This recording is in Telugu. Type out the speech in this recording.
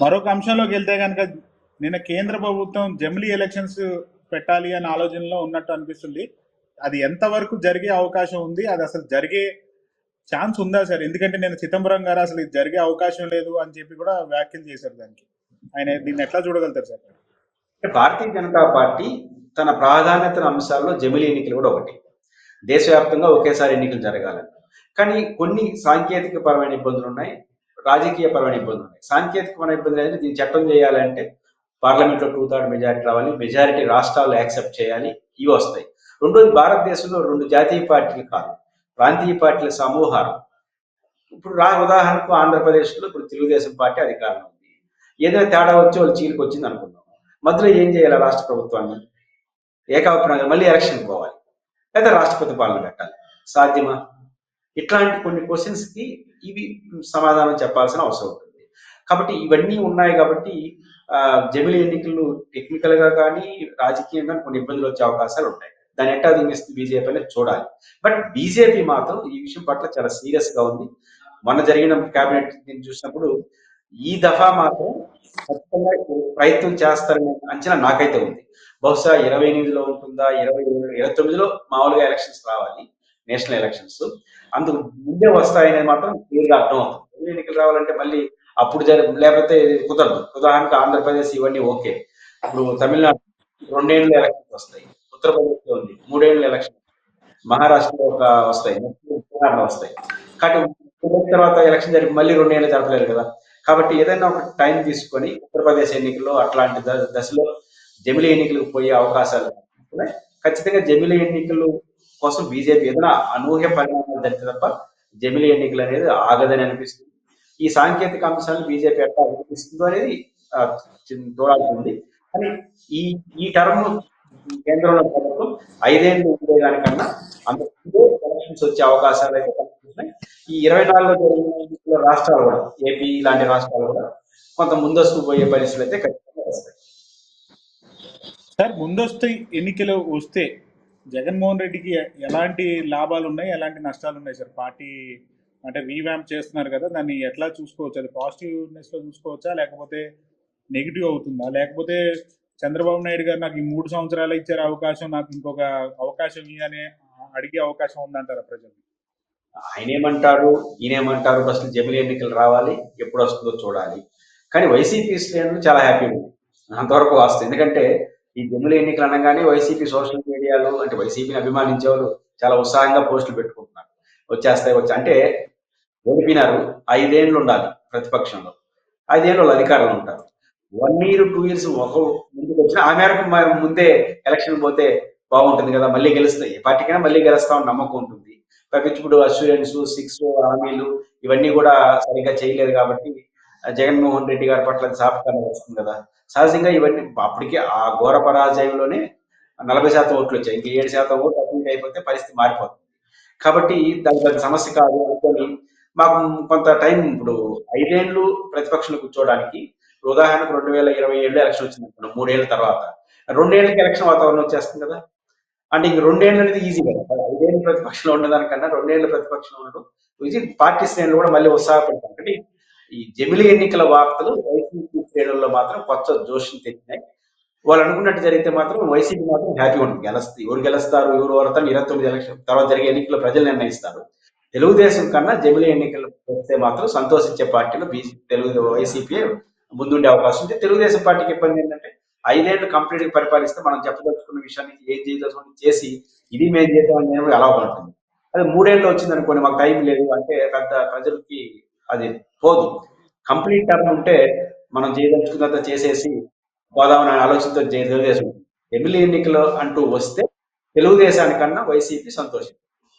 మరొక అంశంలోకి వెళ్తే కనుక నిన్న కేంద్ర ప్రభుత్వం జమిలీ ఎలక్షన్స్ పెట్టాలి అనే ఆలోచనలో ఉన్నట్టు అనిపిస్తుంది. అది ఎంతవరకు జరిగే అవకాశం ఉంది? అది అసలు జరిగే ఛాన్స్ ఉందా సార్? ఎందుకంటే నేను చిదంబరం గారు అసలు ఇది జరిగే అవకాశం లేదు అని చెప్పి కూడా వ్యాఖ్యలు చేశారు దానికి. ఆయన దీన్ని ఎట్లా చూడగలుగుతారు సార్? భారతీయ జనతా పార్టీ తన ప్రాధాన్యత అంశాల్లో జమిలీ ఎన్నికలు కూడా ఒకటి. దేశవ్యాప్తంగా ఒకేసారి ఎన్నికలు జరగాలని కానీ కొన్ని సాంకేతిక పరమైన ఇబ్బందులు ఉన్నాయి. రాజకీయ పరమైన ఇబ్బందులు ఉన్నాయి. సాంకేతికమైన ఇబ్బందులు అయితే దీన్ని చట్టం చేయాలంటే పార్లమెంట్లో టూ థర్డ్ మెజారిటీ రావాలి మెజారిటీ రాష్ట్రాలు యాక్సెప్ట్ చేయాలి ఇవి వస్తాయి. రెండోది భారతదేశంలో రెండు జాతీయ పార్టీలు కాదు ప్రాంతీయ పార్టీల సమూహాలు. ఇప్పుడు రా ఉదాహరణకు ఆంధ్రప్రదేశ్లో ఇప్పుడు తెలుగుదేశం పార్టీ అధికారంలో ఉంది. ఏదైనా తేడా వచ్చి వాళ్ళు చీలికి వచ్చింది అనుకుందాం. మధ్యలో ఏం చేయాలి రాష్ట్ర ప్రభుత్వాన్ని? ఏకాభిప్రాయంగా మళ్ళీ ఎలక్షన్ పోవాలి. లేదా రాష్ట్రపతి పాలన పెట్టాలి. సాధ్యమా? ఇట్లాంటి కొన్ని క్వశ్చన్స్కి ఇవి సమాధానం చెప్పాల్సిన అవసరం ఉంటుంది. కాబట్టి ఇవన్నీ ఉన్నాయి కాబట్టి జమిలి ఎన్నికలు టెక్నికల్గా కానీ రాజకీయంగా కొన్ని ఇబ్బందులు వచ్చే అవకాశాలు ఉంటాయి. దాన్ని ఎట్టా దింగిస్తుంది బీజేపీ అనేది చూడాలి. బట్ బీజేపీ మాత్రం ఈ విషయం పట్ల చాలా సీరియస్గా ఉంది. మొన్న జరిగిన కేబినెట్ నేను చూసినప్పుడు ఈ దఫా మాత్రం ఖచ్చితంగా ప్రయత్నం చేస్తారనే అంచనా నాకైతే ఉంది. బహుశా ఇరవై ఎనిమిదిలో ఉంటుందా ఇరవై ఇరవై తొమ్మిదిలో మామూలుగా ఎలక్షన్స్ రావాలి. National elections. అందుకు ముందే వస్తాయనేది మాత్రం క్లియర్గా అర్థం అవుతుంది ఎన్నికలు రావాలంటే మళ్ళీ అప్పుడు జరి లేకపోతే కుదరదు. ఉదాహరణకు ఆంధ్రప్రదేశ్ ఇవన్నీ ఓకే. ఇప్పుడు తమిళనాడు రెండేళ్ళు ఎలక్షన్స్ వస్తాయి. ఉత్తరప్రదేశ్లో ఉంది మూడేళ్ళు ఎలక్షన్. మహారాష్ట్రలో ఒక వస్తాయి వస్తాయి. కాబట్టి తర్వాత ఎలక్షన్ జరిపి మళ్ళీ రెండేళ్ళు జరపలేరు కదా. కాబట్టి ఏదైనా ఒక టైం తీసుకొని ఉత్తరప్రదేశ్ ఎన్నికల్లో అట్లాంటి ద- దశలో జమిలి ఎన్నికలకు పోయే అవకాశాలు ఖచ్చితంగా జమిలి ఎన్నికలు కోసం బీజేపీ ఏదైనా అనూహ్య పరిణామాలు జరిగితే తప్ప జమిలి ఎన్నికలు అనేది ఆగదని అనిపిస్తుంది. ఈ సాంకేతిక అంశాలను బీజేపీ ఎట్లా అనిపిస్తుందో అనేది ఆ, ఉంది. కానీ ఈ ఈ టర్మ్ కేంద్రంలో ప్రభుత్వం ఐదేళ్ళు ఉండే దానికన్నా అంతకుముందు ఎలక్షన్స్ వచ్చే అవకాశాలు అయితే కనిపిస్తున్నాయి. ఈ ఇరవై నాలుగులో జరిగిన రాష్ట్రాలు కూడా ఏపీ ఇలాంటి రాష్ట్రాలు కూడా కొంత ముందస్తు పోయే పరిస్థితులు అయితే ఖచ్చితంగా వస్తాయి. సార్ ముందస్తు ఎన్నికలు వస్తే జగన్మోహన్ రెడ్డికి ఎలాంటి లాభాలు ఉన్నాయి ఎలాంటి నష్టాలు ఉన్నాయి సార్? పార్టీ అంటే రీవ్యాంప్ చేస్తున్నారు కదా దాన్ని ఎట్లా చూసుకోవచ్చు? అది పాజిటివ్నెస్లో చూసుకోవచ్చా లేకపోతే నెగిటివ్ అవుతుందా? లేకపోతే చంద్రబాబు నాయుడు గారు నాకు ఈ మూడు సంవత్సరాలు ఇచ్చారు అవకాశం నాకు ఇంకొక అవకాశం ఇవ్వనే అడిగే అవకాశం ఉందంటారా ప్రజలు? ఆయన ఏమంటారు? ఈయనేమంటారు ఫస్ట్ జమిలి ఎన్నికలు రావాలి ఎప్పుడు వస్తుందో చూడాలి. కానీ వైసీపీ శ్రేణులు చాలా హ్యాపీ అంతవరకు వస్తుంది ఎందుకంటే ఈ జమిలి ఎన్నికలు అనగానే వైసీపీ సోషల్ మీడియాలో అంటే వైసీపీని అభిమానించేవారు చాలా ఉత్సాహంగా పోస్టులు పెట్టుకుంటున్నారు. వచ్చేస్తాయి వచ్చి అంటే ఓడిపోయినారు ఐదేళ్ళు ఉండాలి ప్రతిపక్షంలో. ఐదేళ్ళు వాళ్ళు అధికారంలో ఉంటారు. వన్ ఇయర్ టూ ఇయర్స్ ఒక ముందుకు వచ్చిన ఆ మేరకు మరి ముందే ఎలక్షన్ పోతే బాగుంటుంది కదా మళ్ళీ గెలుస్తాయి పార్టీకైనా మళ్ళీ గెలుస్తామని నమ్మకం ఉంటుంది. పైపించి ఇప్పుడు సిక్స్ హామీలు ఇవన్నీ కూడా సరిగ్గా చేయలేదు కాబట్టి జగన్మోహన్ రెడ్డి గారి పట్ల సాపకారం వస్తుంది కదా. సహజంగా ఇవన్నీ అప్పటికే ఆ ఘోర పరాజయంలోనే నలభై శాతం ఓట్లు వచ్చాయి. ఇంకా ఏడు శాతం ఓట్లు అభివృద్ధి అయిపోతే పరిస్థితి మారిపోతుంది. కాబట్టి దాని పెద్ద సమస్య కాదు అనుకొని మాకు కొంత టైం ఇప్పుడు ఐదేళ్ళు ప్రతిపక్షంలో కూర్చోవడానికి ఉదాహరణకు రెండు వేల ఇరవై ఏళ్ళు ఎలక్షన్ వచ్చింది అనుకున్నాం మూడేళ్ళ తర్వాత. రెండేళ్ళకి ఎలక్షన్ వాతావరణం వచ్చేస్తుంది కదా. అంటే ఇంక రెండేళ్ళు అనేది ఈజీ కదా. ఐదేళ్ళు ప్రతిపక్షంలో ఉండేదానికన్నా రెండేళ్ళు ప్రతిపక్షంలో ఉండడం ఈజీ పార్టీ శ్రేణులు కూడా మళ్ళీ ఉత్సాహపడతాం అంటే ఈ జమిలి ఎన్నికల వార్తలు వైసీపీ శ్రేణుల్లో మాత్రం కొత్త జోషిని తెచ్చినాయి. వాళ్ళు అనుకున్నట్టు జరిగితే మాత్రం వైసీపీ మాత్రం హ్యాపీ ఉంటుంది. గెలుస్తుంది ఎవరు గెలుస్తారు ఎవరు ఓడతారు ఇరవై తొమ్మిది ఎలక్షన్ తర్వాత జరిగే ఎన్నికలు ప్రజలు నిర్ణయిస్తారు. తెలుగుదేశం కన్నా జమిలి ఎన్నికలు వస్తే మాత్రం సంతోషించే పార్టీలు బీసీ తెలుగు వైసీపీ ముందుండే అవకాశం ఉంది. తెలుగుదేశం పార్టీకి ఇబ్బంది ఏంటంటే ఐదేళ్ళు కంప్లీట్గా పరిపాలిస్తే మనం చెప్పదలుచుకున్న విషయాన్ని ఏం చేయదలుచుకుని చేసి ఇది మేము చేసామని నేను ఉంటుంది అది మూడేళ్ళు వచ్చింది అనుకోండి మాకు టైం లేదు అంటే పెద్ద ప్రజలకి అది పోదు. కంప్లీట్ టర్మ్ ఉంటే మనం చేయదలుచుకున్నంత చేసేసి పోదామని ఆలోచనతో తెలుగుదేశం ఎమ్మెల్యే ఎన్నికలు అంటూ వస్తే తెలుగుదేశానికన్నా వైసీపీ సంతోషం